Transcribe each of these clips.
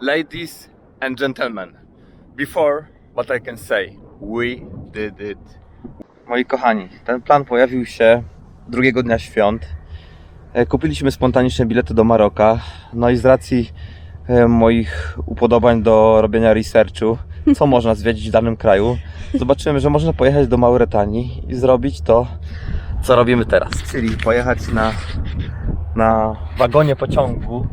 Ladies and gentlemen, before what I can say, we did it. Moi kochani, ten plan pojawił się drugiego dnia świąt. E, Kupiliśmy spontaniczne bilety do Maroka. No i z racji e, moich upodobań do robienia researchu, co można zwiedzić w danym kraju, zobaczymy, że można pojechać do Mauretanii i zrobić to, co robimy teraz. Czyli pojechać na, na wagonie pociągu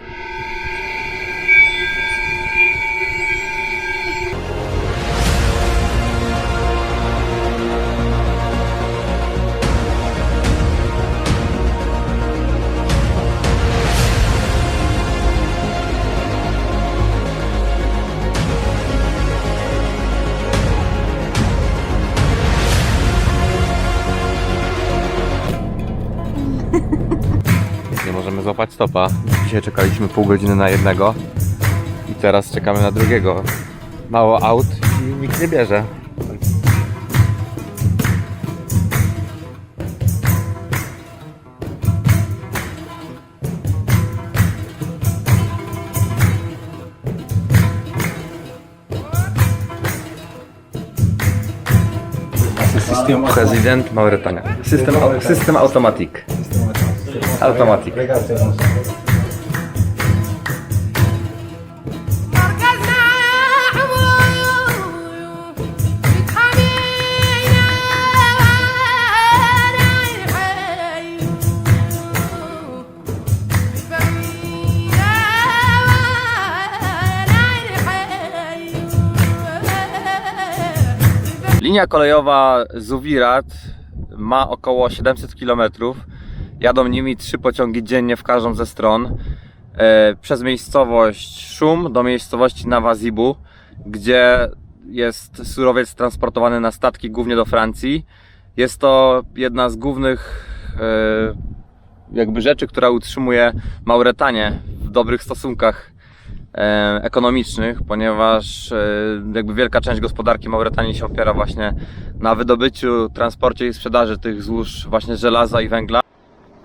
złapać stopa. Dzisiaj czekaliśmy pół godziny na jednego i teraz czekamy na drugiego. Mało aut i nikt nie bierze. System President Mauretania. System, system Automatic. Automatic. Linia kolejowa Zuwirat ma około 700 km Jadą nimi trzy pociągi dziennie w każdą ze stron. E, przez miejscowość Szum do miejscowości Nawazibu, gdzie jest surowiec transportowany na statki głównie do Francji. Jest to jedna z głównych e, jakby rzeczy, która utrzymuje Mauretanię w dobrych stosunkach e, ekonomicznych, ponieważ jakby wielka część gospodarki Mauretanii się opiera właśnie na wydobyciu, transporcie i sprzedaży tych złóż właśnie żelaza i węgla.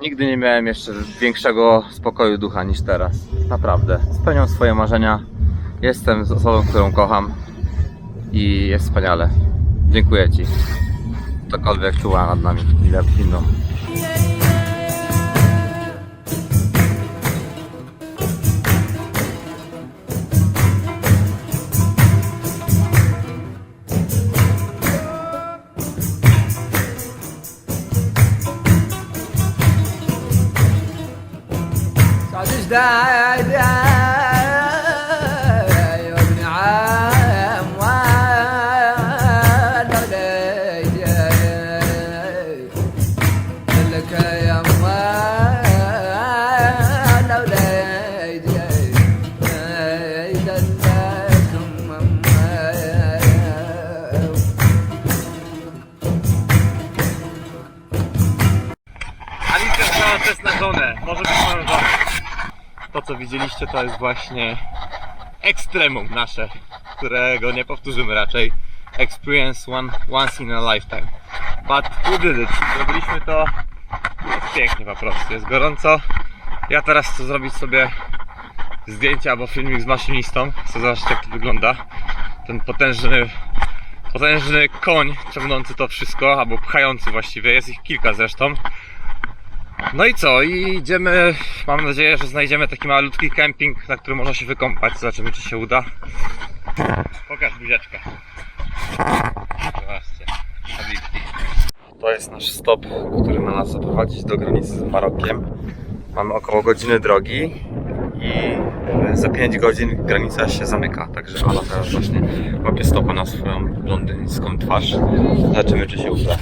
Nigdy nie miałem jeszcze większego spokoju ducha niż teraz. Naprawdę. Spełniam swoje marzenia. Jestem z osobą, którą kocham i jest wspaniale. Dziękuję Ci. Ktokolwiek czuła nad nami chwilę inną. die, die. Co widzieliście to jest właśnie ekstremum nasze, którego nie powtórzymy raczej. Experience one, once in a lifetime. But we did it. Zrobiliśmy to. Jest pięknie po prostu. Jest gorąco. Ja teraz chcę zrobić sobie zdjęcie albo filmik z maszynistą. Chcę zobaczyć jak to wygląda. Ten potężny potężny koń ciągnący to wszystko, albo pchający właściwie, jest ich kilka zresztą. No i co? I idziemy. Mam nadzieję, że znajdziemy taki malutki kemping, na którym można się wykąpać. Zobaczymy, czy się uda. Pokaż buziaczka. Zobaczcie. To jest nasz stop, który ma nas zaprowadzić do granicy z Marokiem. Mamy około godziny drogi i e, za 5 godzin granica się zamyka. Także Ala teraz właśnie łapie stopa na swoją londyńską twarz. Zobaczymy, czy się uda.